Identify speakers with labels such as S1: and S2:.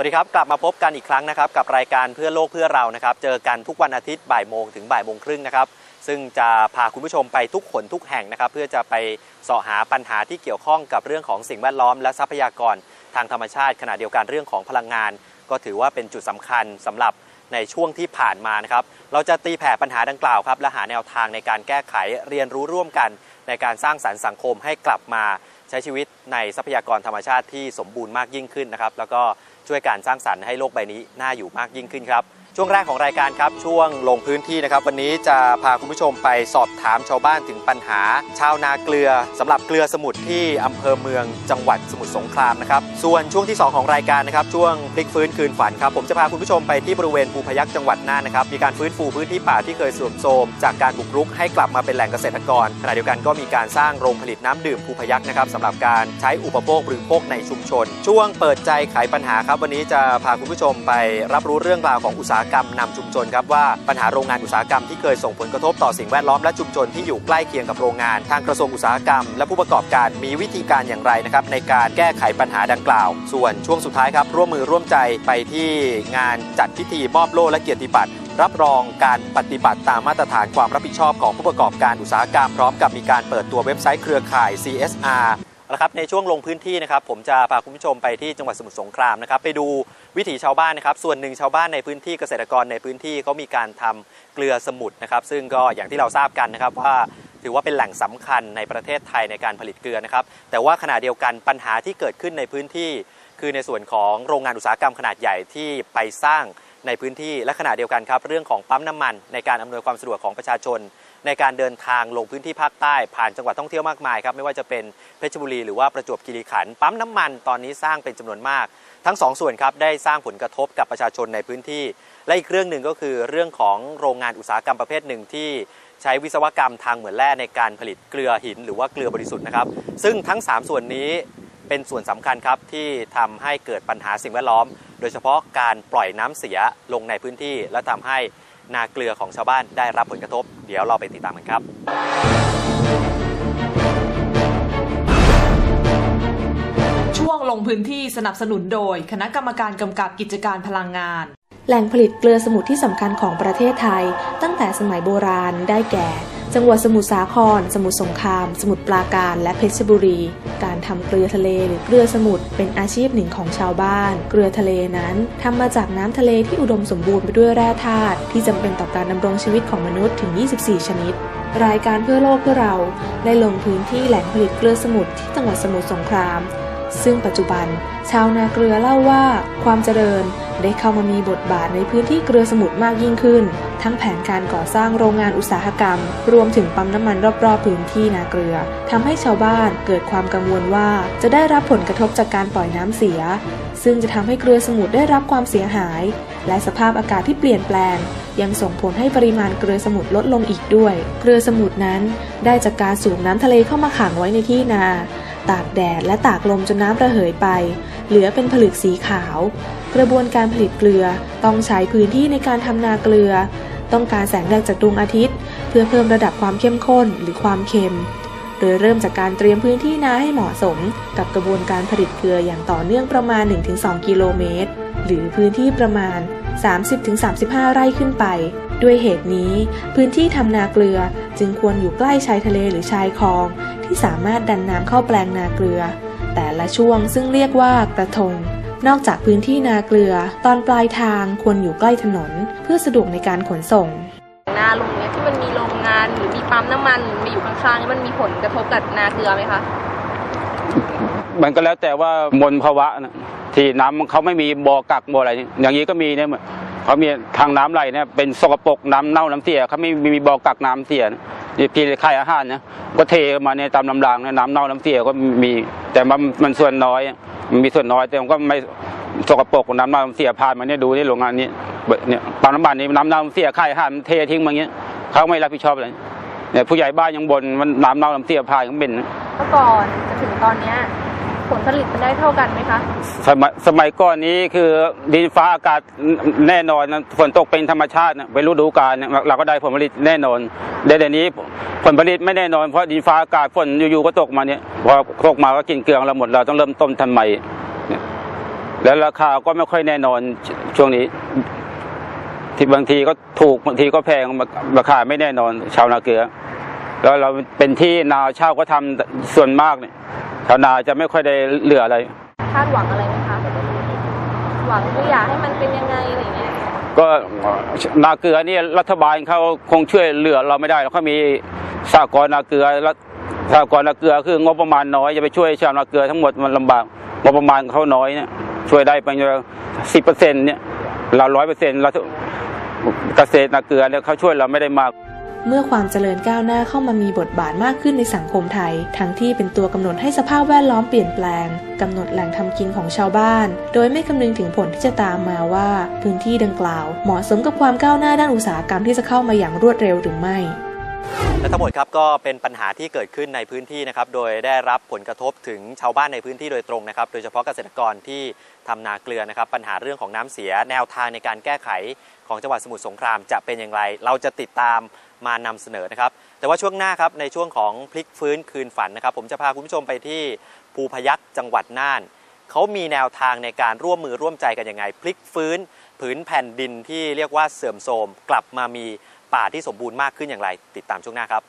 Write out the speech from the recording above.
S1: วัสดีครับ กลับมาพบกันอีกครั้งนะครับ กับรายการเพื่อโลกเพื่อเรานะครับ เจอกันทุกวันอาทิตย์บ่ายโมงถึงบ่ายโมงครึ่งนะครับ ซึ่งจะพาคุณผู้ชมไปทุกขนทุกแห่งนะครับ เพื่อจะไปเสาะหาปัญหาที่เกี่ยวข้องกับเรื่องของสิ่งแวดล้อมและทรัพยากรทางธรรมชาติ ขณะเดียวกันเรื่องของพลังงาน ก็ถือว่าเป็นจุดสำคัญสำหรับในช่วงที่ผ่านมานะครับ เราจะตีแผ่ปัญหาดังกล่าวครับและหาแนวทางในการแก้ไขเรียนรู้ร่วมกัน ในการสร้างสรรค์สังคมให้กลับมา ใช้ชีวิตในทรัพยากรธรรมชาติที่สมบูรณ์มากยิ่งขึ้นนะครับ แล้วก็ช่วยการสร้างสรรค์ให้โลกใบนี้น่าอยู่มากยิ่งขึ้นครับ ช่วงแรกของรายการครับช่วงลงพื้นที่นะครับวันนี้จะพาคุณผู้ชมไปสอบถามชาวบ้านถึงปัญหา ชาวนาเกลือสำหรับเกลือสมุทรที่อำเภอเมืองจังหวัดสมุทรสงครามนะครับส่วนช่วงที่ 2 ของรายการนะครับช่วงพลิกฟื้นคืนฝันครับผมจะพาคุณผู้ชมไปที่บริเวณภูพยัคฆ์จังหวัดน่านนะครับมีการฟื้นฟูพื้นที่ป่าที่เคยเสื่อมโทรมจากการบุกรุกให้กลับมาเป็นแหล่งเกษตรกรขณะเดียวกันก็มีการสร้างโรงผลิตน้ำดื่มภูพยัคฆ์นะครับสำหรับการใช้อุปโภคบริโภคในชุมชน ช่วงเปิดใจไขปัญหาครับวันนี้จะพาคุณผู้ชมไปรับรู้เรื่องราวของอุตสาหกรรมนำชุมชนครับว่าปัญหาโรงงานอุตสาหกรรมที่เคยส่งผลกระทบต่อสิ่งแวดล้อมและชุมชนที่อยู่ใกล้เคียงกับโรงงาน ทางกระทรวงอุตสาหกรรม และผู้ประกอบการมีวิธีการอย่างไรนะครับในการแก้ไขปัญหาดังกล่าว ส่วนช่วงสุดท้ายครับร่วมมือร่วมใจไปที่งานจัดพิธีมอบโล่และเกียรติบัตรรับรองการปฏิบัติตามมาตรฐานความรับผิดชอบของผู้ประกอบการอุตสาหกรรมพร้อมกับมีการเปิดตัวเว็บไซต์เครือข่าย CSR เอาละครับในช่วงลงพื้นที่นะครับผมจะพาคุณผู้ชมไปที่จังหวัดสมุทรสงครามนะครับไปดูวิถีชาวบ้านนะครับส่วนหนึ่งชาวบ้านในพื้นที่เกษตรกรในพื้นที่เขามีการทำเกลือสมุทรนะครับซึ่งก็อย่างที่เราทราบกันนะครับว่าถือว่าเป็นแหล่งสำคัญในประเทศไทยในการผลิตเกลือนะครับแต่ว่าขณะเดียวกันปัญหาที่เกิดขึ้นในพื้นที่ คือในส่วนของโรงงานอุตสาหกรรมขนาดใหญ่ที่ไปสร้างในพื้นที่และขณะเดียวกันครับเรื่องของปั๊มน้ำมันในการอำนวยความสะดวกของประชาชน ในการเดินทางลงพื้นที่ภาคใต้ผ่านจังหวัดท่องเที่ยวมากมายครับไม่ว่าจะเป็นเพชรบุรีหรือว่าประจวบคีรีขันธ์ปั๊มน้ำมันตอนนี้สร้างเป็นจำนวนมาก ทั้งสองส่วนครับได้สร้างผลกระทบกับประชาชนในพื้นที่ และอีกเรื่องหนึ่งก็คือเรื่องของโรงงานอุตสาหกรรมประเภทหนึ่งที่ใช้วิศวกรรมทางเหมือนแร่ในการผลิตเกลือหิน หรือว่าเกลือบริสุทธิ์นะครับ ซึ่งทั้ง 3 ส่วนนี้เป็นส่วนสำคัญครับที่ทำให้เกิดปัญหาสิ่งแวดล้อม โดยเฉพาะการปล่อยน้ำเสียลงในพื้นที่และทำให้ นาเกลือของชาวบ้านได้รับผลกระทบ เดี๋ยวเราไปติดตามกันครับ
S2: ช่วงลงพื้นที่สนับสนุนโดย คณะกรรมการกำกับกิจการพลังงาน
S3: แหล่งผลิตเกลือสมุทรที่สำคัญของประเทศไทย ตั้งแต่สมัยโบราณได้แก่ จังหวัดสมุทรสาคร สมุทรสงคราม สมุทรปราการ และเพชรบุรี การทำเกลือทะเลหรือเกลือสมุทรเป็นอาชีพหนึ่งของชาวบ้าน เกลือทะเลนั้นทำมาจากน้ำทะเลที่อุดมสมบูรณ์ไปด้วยแร่ธาตุที่จำเป็นต่อการดำรงชีวิตของมนุษย์ถึง 24 ชนิดรายการเพื่อโลกเพื่อเราได้ลงพื้นที่แหล่งผลิตเกลือสมุทรที่จังหวัดสมุทรสงคราม ซึ่งปัจจุบัน ชาวนาเกลือเล่าว่า ความเจริญ ได้เข้ามามีบทบาทในพื้นที่เกลือสมุทรมากยิ่งขึ้น ทั้งแผนการก่อสร้างโรงงานอุตสาหกรรม รวมถึงปั๊มน้ำมันรอบๆพื้นที่นาเกลือทำให้ชาวบ้านเกิดความกังวลว่าจะได้รับผลกระทบจากการปล่อยน้ำเสีย ซึ่งจะทำให้เกลือสมุทรได้รับความเสียหาย และสภาพอากาศที่เปลี่ยนแปลง ยังส่งผลให้ปริมาณเกลือสมุทรลดลงอีกด้วย เกลือสมุทรนั้น ได้จากการสูบน้ำทะเลเข้ามาขังไว้ในที่นา ตากแดดและตากลมจนน้ำระเหยไป เหลือเป็นผลึกสีขาว กระบวนการผลิตเกลือต้องใช้พื้นที่ในการทำนาเกลือ ต้องการแสงแดดจากดวงอาทิตย์ เพื่อเพิ่มระดับความเข้มข้นหรือความเค็ม โดยเริ่มจากการเตรียมพื้นที่นาให้เหมาะสม กับกระบวนการผลิตเกลืออย่างต่อเนื่องประมาณ 1-2 กิโลเมตร หรือพื้นที่ประมาณ 30-35 ไร่ขึ้นไป ด้วยเหตุนี้ พื้นที่ทำนาเกลือจึงควรอยู่ใกล้ชายทะเลหรือชายคลอง ที่สามารถดันน้ำเข้าแปลงนาเกลือ แต่ละช่วงซึ่งเรียกว่ากระทง นอกจากพื้นที่นาเกลือ ตอนปลายทางควรอยู่ใกล้ถนน เพื่อสะดวกในการขนส่ง
S4: นาลุงเนี่ยที่มันมีโรงงานหรือมีปั๊มน้ำมันมาอยู่ข้างๆเนี่ยมันมีผลกระทบกับนาเกลือไหมคะ
S5: มันก็แล้วแต่ว่ามลภาวะนะที่น้ำเขาไม่มีบ่อกักบ่ออะไร อย่างนี้ก็มีเนี่ยเขามีทางน้ำไหลเนี่ยเป็นสกปรกน้ำเน่าน้ำเสียเขาไม่มีบ่อกักน้ำเสียนะนี่พี่ขายอาหารเนี่ยก็เทมาในยตามลำรางเนี่ยน้ำเน่าน้ำเสียก็มี แต่มันมันส่วนน้อย มันมีส่วนน้อยแต่มันก็ไม่สกปรกน้ำเน่าน้ำเสียผ่านมาเนี่ยดูที่โรงงานนี้เนี่ยปั๊มน้ำมันนี่น้ำเน่าน้ำเสียขายอาหารมันเททิ้งมาอย่างเงี้ยเขาไม่รับผิดชอบเลยเนี่ยผู้ใหญ่บ้านยังบ่นมันน้ำเน่าน้ำเสียผ่านก็เป็นนะ
S4: เมื่อก่อนจะถึงตอนเนี้ยผลผลิตมันได้เท่ากันไหมคะ
S5: สมัยสมัยก่อนนี้คือดินฟ้าอากาศแน่นอนนะฝนตกเป็นธรรมชาตินะเป็นฤดูกาลเนี่ยเราก็ได้ผลผลิตแน่นอนแต่เดี๋ยวนี้ ผลผลิตไม่แน่นอนเพราะดินฟ้าอากาศฝนอยู่ๆก็ตกมาเนี่ยพอตกมาก็กินเกลืองเราหมดเราต้องเริ่มต้นทำใหม่เนี่ยแล้วราคาก็ไม่ค่อยแน่นอนชช่วงนี้ ที่บางทีก็ถูกบางทีก็แพงราคาไม่แน่นอนชาวนาเกลือ แล้วเราเป็นที่นาเช่าก็ทำส่วนมากเนี่ยชาวนาจะไม่ค่อยได้เหลืออะไร
S4: คาดหวังอะไรไหมคะหวังว่าอยากให้มันเป็นยังไงอะไรอย่างเงี้ย
S5: ก็นาเกลือนี่รัฐบาลเขาคงช่วยเหลือเราไม่ได้แล้วเขามี สหกรนาเกลือแล้วสหกรนาเกลือคืองบประมาณน้อยจะไปช่วยชาวนาเกลือทั้งหมดมันลำบากงบประมาณเขาน้อยเนี่ยช่วยได้ไปสิบเปอร์เซ็นต์เนี่ยเราร้อยเปอร์เซ็นต์เราเกษตรนาเกลือเนี่ยเขาช่วยเราไม่ได้มาก
S3: เมื่อความเจริญก้าวหน้าเข้ามามีบทบาทมากขึ้นในสังคมไทย ทั้งที่เป็นตัวกำหนดให้สภาพแวดล้อมเปลี่ยนแปลงกำหนดแหล่งทำกินของชาวบ้าน โดยไม่คำนึงถึงผลที่จะตามมาว่า พื้นที่ดังกล่าว เหมาะสมกับความก้าวหน้าด้านอุตสาหกรรมที่จะเข้ามาอย่างรวดเร็วหรือไม่
S1: และทั้งหมดครับก็เป็นปัญหาที่เกิดขึ้นในพื้นที่นะครับ โดยได้รับผลกระทบถึงชาวบ้านในพื้นที่โดยตรงนะครับ โดยเฉพาะเกษตรกรที่ทำนาเกลือนะครับ ปัญหาเรื่องของน้ำเสียแนวทางในการแก้ไขของจังหวัดสมุทรสงครามจะเป็นอย่างไร เราจะติดตามมานำเสนอนะครับ แต่ว่าช่วงหน้าครับในช่วงของพลิกฟื้นคืนฝันนะครับ ผมจะพาคุณผู้ชมไปที่ภูพยัคฆ์จังหวัดน่านเขามีแนวทางในการร่วมมือร่วมใจกันยังไง พลิกฟื้น ผืนแผ่นดินที่เรียกว่าเสื่อมโทรมกลับมามี ป่าที่สมบูรณ์มากขึ้นอย่างไร ติดตามช่วงหน้าครับ